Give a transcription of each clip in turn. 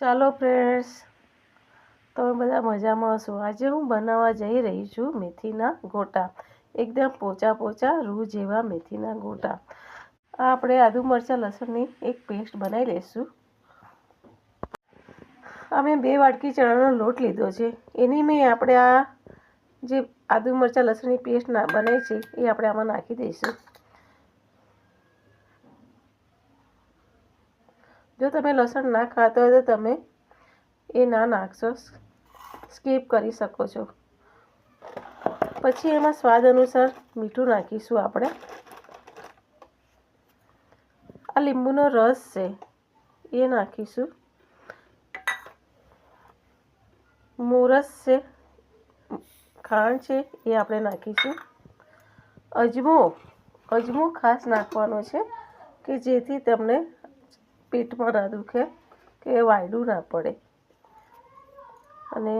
ચાલો ફ્રેન્ડ્સ તમે બધા મજામાં હશો. આજે હું બનાવવા જઈ રહી છું મેથીના ગોટા. એકદમ પોચા પોચા રૂ જેવા મેથીના ગોટા. આ આપણે આદુ મરચાં, લસણની એક પેસ્ટ બનાવી લઈશું. અમે બે વાટકી ચણાનો લોટ લીધો છે. એની મેં આપણે આ જે આદુ મરચાં, લસણની પેસ્ટ ના બનાવી છે, એ આપણે આમાં નાખી દઈશું. જો તમે લસણ ના ખાતા હોય તો તમે એ ના નાખશો. સ્કીપ કરી શકો છો. પછી એમાં સ્વાદ અનુસાર મીઠું નાખીશું આપણે. આ લીંબુનો રસ છે, એ નાખીશું. મોરસ છે, ખાંડ છે, એ આપણે નાખીશું. અજમો અજમો ખાસ નાખવાનો છે કે જેથી તમને પેટમાં ના દુખે, કે વાયડું ના પડે. અને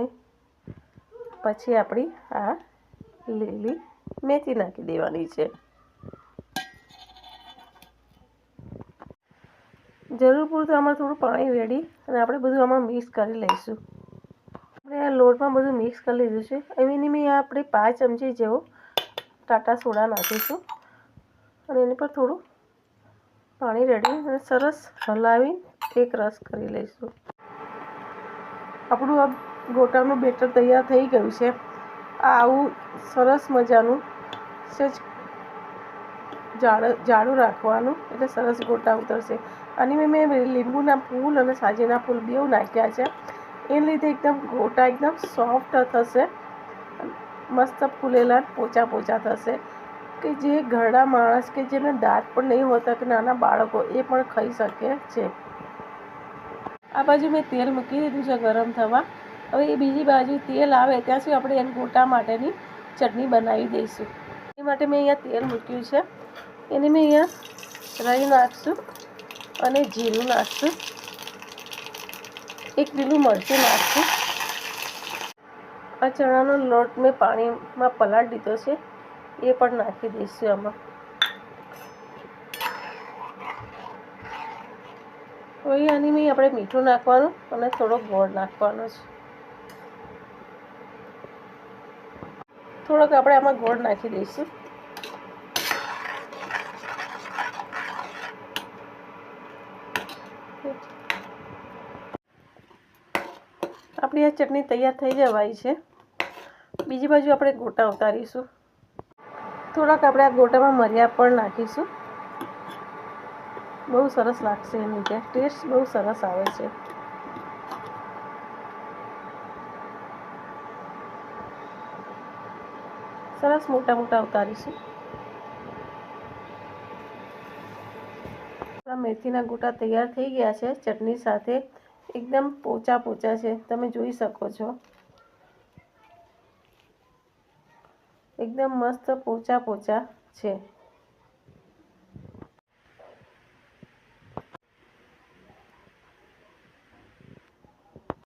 પછી આપણી આ લીલી મેથી નાખી દેવાની છે. જરૂર પૂરતું આમાં થોડું પાણી રેડી અને આપણે બધું આમાં મિક્સ કરી લઈશું. આપણે આ લોટમાં બધું મિક્સ કરી લીધું છે. એની મેં આપણે પાંચ ચમચી જેવો ટાટા સોડા નાખીશું. અને એની પર થોડું પાણી રેડી અને સરસ હલાવી એક રસ કરી લઈશું. આપણું આ ગોટાનું બેટર તૈયાર થઈ ગયું છે. આવું સરસ મજાનું સજ જાડ જાડું રાખવાનું એટલે સરસ ગોટા ઉતરશે. અને મેં મેં લીંબુના ફૂલ અને સાજીના ફૂલ બેઉ નાખ્યા છે. એને લીધે એકદમ ગોટા એકદમ સોફ્ટ થશે. મસ્ત ફૂલેલા પોચા પોચા થશે. કે જે ઘરડા માણસ કે જેને દાંત પણ નહીં હોતા કે નાના બાળકો એ પણ ખાઈ શકે છે. આ બાજુ મેં તેલ મૂકી દીધું છે ગરમ થવા. હવે એ બીજી બાજુ તેલ આવે ત્યાં સુધી આપણે એને ગોટા માટેની ચટણી બનાવી દઈશું. એ માટે મેં અહીંયા તેલ મૂક્યું છે. એને મેં અહીંયા રહી નાખશું અને જીરું નાખશું. એક લીલું મરચું નાખશું. આ ચણાનો લોટ મેં પાણીમાં પલાળી દીધો છે. એ પણ નાખી દઈશું આમાં. હવે આની મેં આપણે મીઠું નાખવાનું અને થોડો ગોળ નાખવાનો છે. થોડોક આપણે આમાં ગોળ નાખી દઈશું. આપણી આ ચટણી તૈયાર થઈ જવાય છે. બીજી બાજુ આપણે ગોટા ઉતારીશું. થોડાક આપણે આ ગોટામાં મરિયા પણ નાખીશું. બહુ સરસ લાગશે એની ત્યાં. ટેસ્ટ બહુ સરસ આવે છે. સરસ મોટા મોટા ઉતારીશું. મેથીના ગોટા તૈયાર થઈ ગયા છે. ચટણી સાથે એકદમ પોચા પોચા છે. તમે જોઈ શકો છો. એકદમ મસ્ત પોચા પોચા છે.